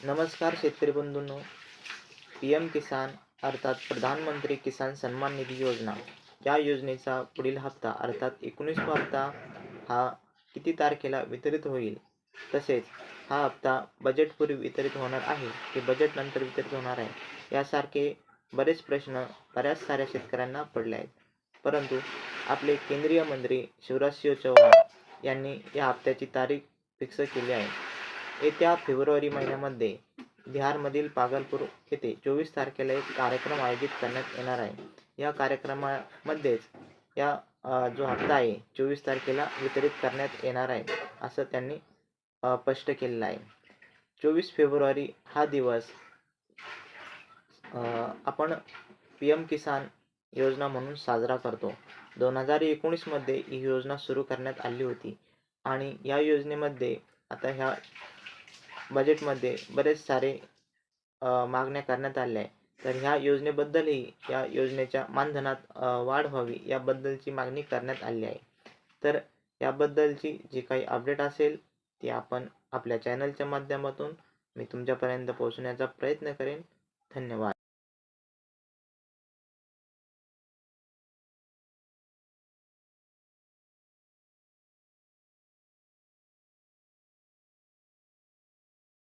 नमस्कार शेतकरी बंधूंनो. P M किसान अर्थात प्रधानमंत्री किसान सन्मान निधी योजना. या योजनेचा पुढील हप्ता अर्थात एकोणीसवा हप्ता हा किती तारखेला वितरित होईल? तसेच हा हप्ता बजेटपूर्वी वितरित होणार आहे की बजेटनंतर वितरित होणार आहे? यासारखे बरेच प्रश्न बऱ्याच साऱ्या शेतकऱ्यांना पडले आहेत. परंतु आपले केंद्रीय मंत्री शिवराजसिंह चौहान यांनी या हप्त्याची तारीख फिक्स केली आहे. येत्या फेब्रुवारी महिन्यामध्ये बिहारमधील पागलपूर येथे चोवीस तारखेला एक कार्यक्रम आयोजित करण्यात येणार आहे. या कार्यक्रमामध्येच या जो हप्ता आहे चोवीस तारखेला वितरित करण्यात येणार आहे असं त्यांनी स्पष्ट केलेलं आहे. चोवीस फेब्रुवारी हा दिवस आपण पी एम किसान योजना म्हणून साजरा करतो. दोन हजार एकोणीसमध्ये ही योजना सुरू करण्यात आली होती आणि या योजनेमध्ये आता ह्या बजेटमध्ये बरेच सारे मागण्या करण्यात आल्या आहे तर ह्या योजनेबद्दलही या योजनेच्या मानधनात वाढ व्हावी याबद्दलची मागणी करण्यात आली आहे. तर याबद्दलची जी काही अपडेट असेल ती आपण आपल्या चॅनलच्या माध्यमातून मी तुमच्यापर्यंत पोहोचण्याचा प्रयत्न करेन. धन्यवाद.